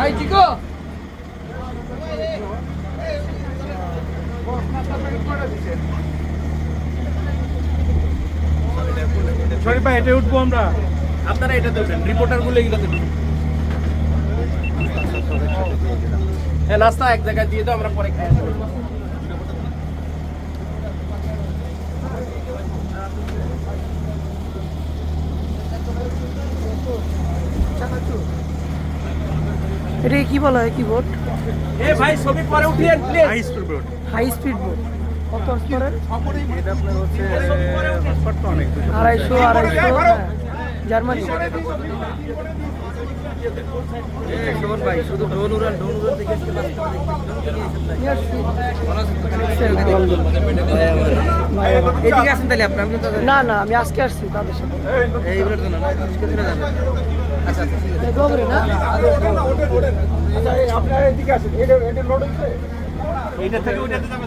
I Chicco শরীফ ভাই এটা উঠবো আমরা আপনারা এটাতে উঠেন রিপোর্টারগুলো এগুলোতে উঠেন। হ্যাঁ নাস্তা এক জায়গায় দিয়ে দাও, আমরা পরে খাই এটা কি বলা হয়? কি বোট এ ভাই ছবি পরে উঠিয়ে please high speed board high speed boat কত এটা আপনার হচ্ছে অনেক আড়াইশো আড়াইশো হ্যাঁ। জার্মানি। না না আমি আজকে আসছি তাদের সাথে। এইগুলোর জন্য আচ্ছা আচ্ছা আপনার এদিকে আসেন এটা এটা লোড হচ্ছে এইটা থেকে ওইটাতে যাবে